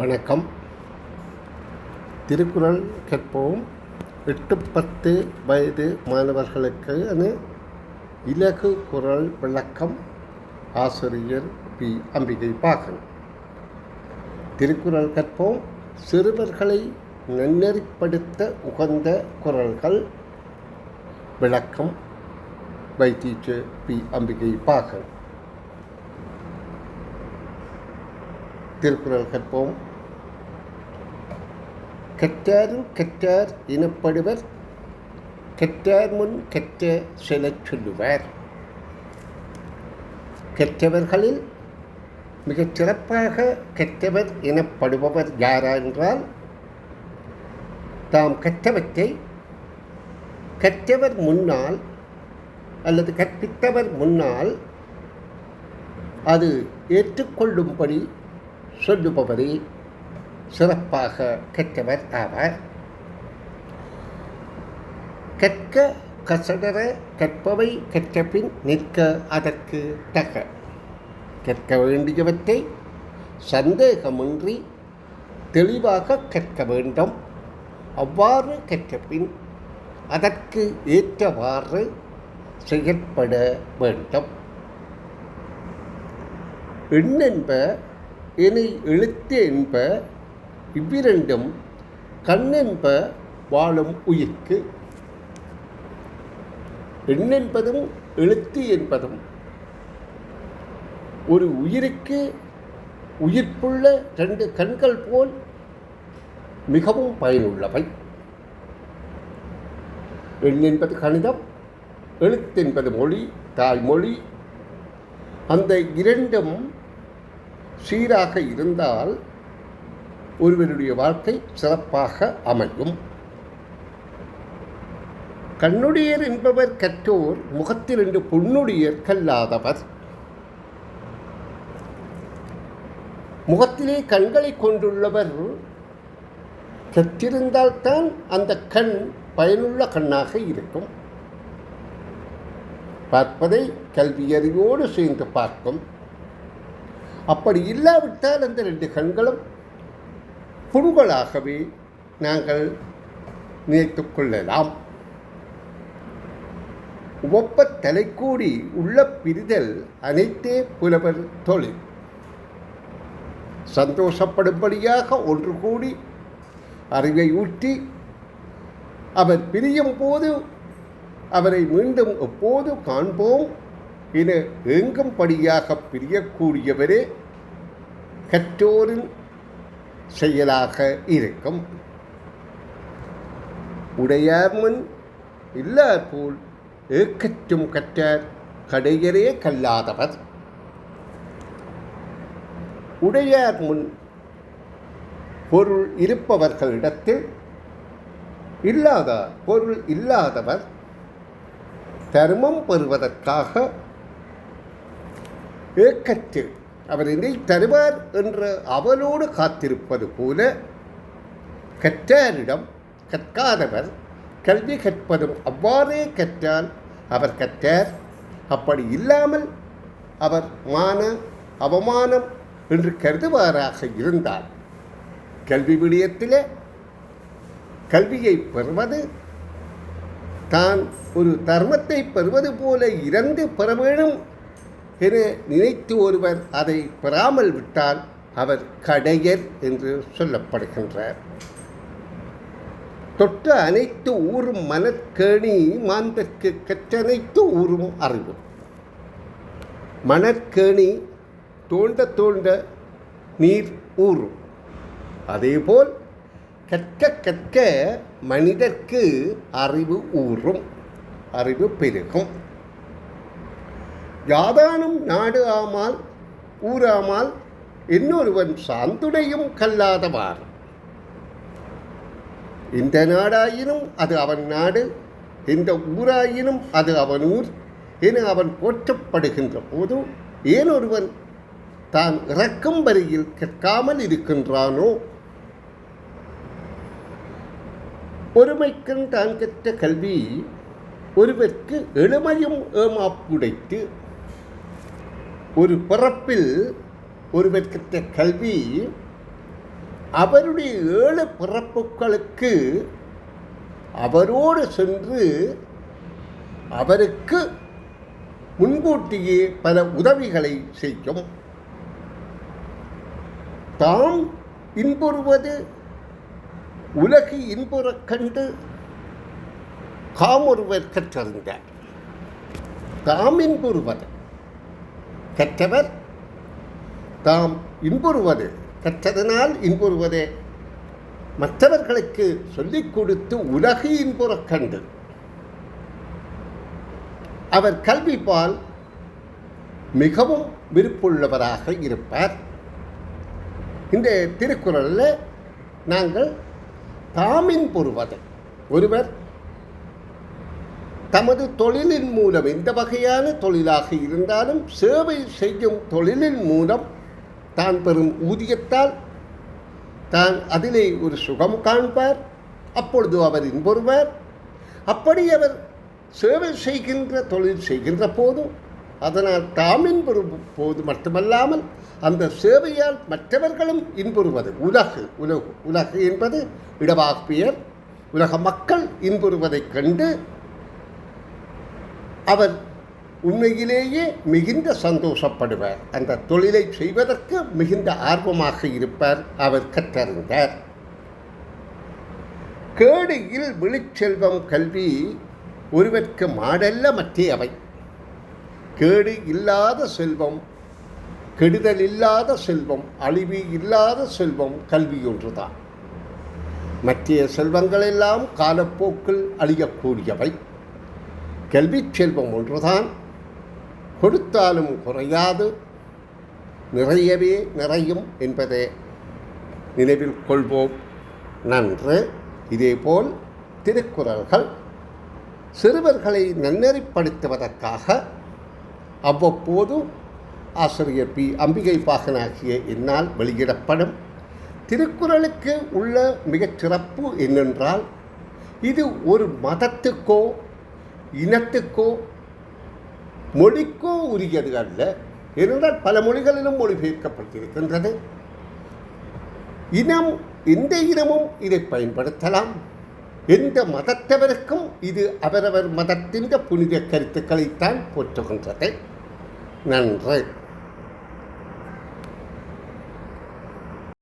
வணக்கம். திருக்குறள் கேட்போம். எட்டு பத்து வயது மாணவர்களுக்கு இலகு குரல் விளக்கம் ஆசிரியர் பி. அம்பிகை பாகன். திருக்குறள் கற்போம் சிறுவர்களை நன்னெறிப்படுத்த உகந்த குரல்கள் விளக்கம் வைத்தீச்சர் பி. அம்பிகை பாகன். திருக்குறள் கற்போம் கற்றாரும் கற்றார் எனப்படுவர். கற்றார் முன் கற்ற செலச் சொல்லுவார். கற்றவர்களில் மிகச் சிறப்பாக கற்றவர் எனப்படுபவர் யாரா என்றால் தாம் கற்றவற்றை கற்றவர் முன்னால் அல்லது கற்பித்தவர் முன்னால் அது ஏற்றுக்கொள்ளும்படி சொல்லுபவரே. சிறப்பாக கற்றவர் ஆவார். கற்க கசடர கற்பவை கற்றபின் நிற்க அதற்கு தக. கற்க வேண்டியவற்றை சந்தேகமின்றி தெளிவாக கற்க வேண்டும். அவ்வாறு கற்றபின் அதற்கு ஏற்றவாறு செயற்பட வேண்டும். எண்ணென்ப இனி எழுத்து என்ப இவ்விரண்டும் கண்ணென்ப வாழும் உயிர்க்கு. எண்ணென்பதும் எழுத்து என்பதும் ஒரு உயிருக்கு உயிர்ப்புள்ள ரெண்டு கண்கள் போல் மிகவும் பயனுள்ளவை. எண் என்பது கணிதம் எழுத்தென்பது மொழி தாய்மொழி. அந்த இரண்டும் சீராக இருந்தால் ஒருவருடைய வாழ்க்கை சிறப்பாக அமையும். கண்ணுடையர் என்பவர் கற்றோர் முகத்தில் என்று பொன்னுடையர் கல்லாதவர். முகத்திலே கண்களை கொண்டுள்ளவர் கற்றிருந்தால்தான் அந்த கண் பயனுள்ள கண்ணாக இருக்கும். பார்ப்பதை கல்வியறிவோடு சேர்ந்து பார்க்கும். அப்படி இல்லாவிட்டால் அந்த ரெண்டு கண்களும் புண்களாகவே நாங்கள் நினைத்து கொள்ளலாம். ஒப்ப தலைக்கூடி உள்ள பிரிதல் அனைத்தே புலவர் தொழில். சந்தோஷப்படும்படியாக ஒன்று கூடி அறிவை ஊற்றி அவர் பிரியும் போது அவரை மீண்டும் எப்போது காண்போம் என ஏங்கும்படியாக பிரியக்கூடியவரே கற்றோரின் செயலாக இருக்கும். உடையார் முன் இல்லார் போல் ஏக்கற்றும் கற்றார் கடையரே கல்லாதவர். உடையார் முன் பொருள் இருப்பவர்களிடத்தில் இல்லாத பொருள் இல்லாதவர் தர்மம் பெறுவதற்காக ஏக்கற்று அவர் என்னை தருவார் என்ற அவளோடு காத்திருப்பது போல கற்றாரிடம் கற்காதவர் கல்வி கற்பதும் அவ்வாறே கற்றால் அவர் கற்றார். அப்படி இல்லாமல் அவர் மான அவமானம் என்று கருதுவாராக இருந்தார் கல்வி விடயத்தில் கல்வியை பெறுவது தான் ஒரு தர்மத்தை பெறுவது போல இறந்து பெற வேணும் என நினைத்து ஒருவர் அதை பெறாமல் விட்டால் அவர் கடையர் என்று சொல்லப்படுகின்றார். தொட்ட அனைத்து ஊரும் மனக்கேணி மாந்தற்கு கற்றனைத்து ஊரும் அறிவு. மணற்கேணி தோண்ட தோண்ட நீர் ஊறும். அதேபோல் கற்க கற்க மனிதர்க்கு அறிவு ஊறும் அறிவு பெருகும். யாதானும் நாடு ஆமால் ஊராமால் இன்னொருவன் சாந்துடையும் கல்லாதவார். இந்த நாடாயினும் அது அவன் நாடு இந்த ஊராயினும் அது அவன் ஊர் என அவன் போற்றப்படுகின்ற போது ஏன் ஒருவன் தான் இறக்கும் வரியில் கற்காமல் இருக்கின்றானோ? ஒருமைக்கும் தான் கற்ற கல்வி ஒருவர்க்கு எளிமையும் ஏமாப்புடைத்து ஒரு பிறப்பில் ஒருவர் கற்ற கல்வி அவருடைய ஏழு பிறப்புகளுக்கு அவரோடு சென்று அவருக்கு முன்கூட்டியே பல உதவிகளை செய்யும். தாம் இன்புறுவது உலகு இன்புறக் கண்டு காமொருவர் கற்றறிந்தார். தாம் இன்புறுவது. கற்றவர். தாம் இன்புறுவது கற்றதனால் இன்புறுவதே. மற்றவர்களுக்கு சொல்லிக் கொடுத்து உலகு இன்புறக் கண்டு. அவர் கல்விப்பால் மிகவும் விருப்புள்ளவராக இருப்பார். இந்த திருக்குறளில் நாங்கள் தாமின் பொறுவதை ஒருவர் தமது தொழிலின் மூலம் எந்த வகையான தொழிலாக இருந்தாலும் சேவை செய்யும் தொழிலின் மூலம் தான் பெறும் ஊதியத்தால் தான் அதிலே ஒரு சுகம் காண்பார். அப்பொழுது அவர் இன்பொருவார் அப்படி அவர் சேவை செய்கின்ற தொழில் செய்கின்ற போதும் அதனால் தாம் இன்புறும் போது மட்டுமல்லாமல் அந்த சேவையால் மற்றவர்களும் இன்புறுவது உலகு உலகு உலகு என்பது இடவாப்பியர் உலக மக்கள் இன்புறுவதைக் கண்டு அவர் உண்மையிலேயே மிகுந்த சந்தோஷப்படுவார். அந்த தொழிலை செய்வதற்கு மிகுந்த ஆர்வமாக இருப்பார். அவர் கற்றறிந்தார். கேடுயில் விழிச்செல்வம் கல்வி ஒருவர்க்கு மாடல்ல மற்றே அவை. கேடு இல்லாத செல்வம் கெடுதல் இல்லாத செல்வம் அழிவு இல்லாத செல்வம் கல்வி ஒன்றுதான். மற்ற செல்வங்களெல்லாம் காலப்போக்கில் அழியக்கூடியவை. கல்விச் செல்வம் ஒன்றுதான். கொடுத்தாலும் குறையாது. நிறையவே நிறையும் என்பதை நினைவில் கொள்வோம். நன்று. இதேபோல் திருக்குறள்கள் சிறுவர்களை நன்னெறிப்படுத்துவதற்காக அவ்வப்போது ஆசிரியர் பி. அம்பிகை பாகனாகிய என்னால் வெளியிடப்படும். திருக்குறளுக்கு உள்ள மிகச் சிறப்பு என்னென்றால் இது ஒரு மதத்துக்கோ இனத்துக்கோ மொழிக்கோ உரியது அல்ல. ஏனென்றால் பல மொழிகளிலும் மொழிபெயர்க்கப்பட்டிருக்கின்றது இனம் எந்த இனமும் இதை பயன்படுத்தலாம். எந்த மதத்தவருக்கும் இது அவரவர் மதத்தின் புனித கருத்துக்களைத்தான் போற்றுகின்றது. நன்று.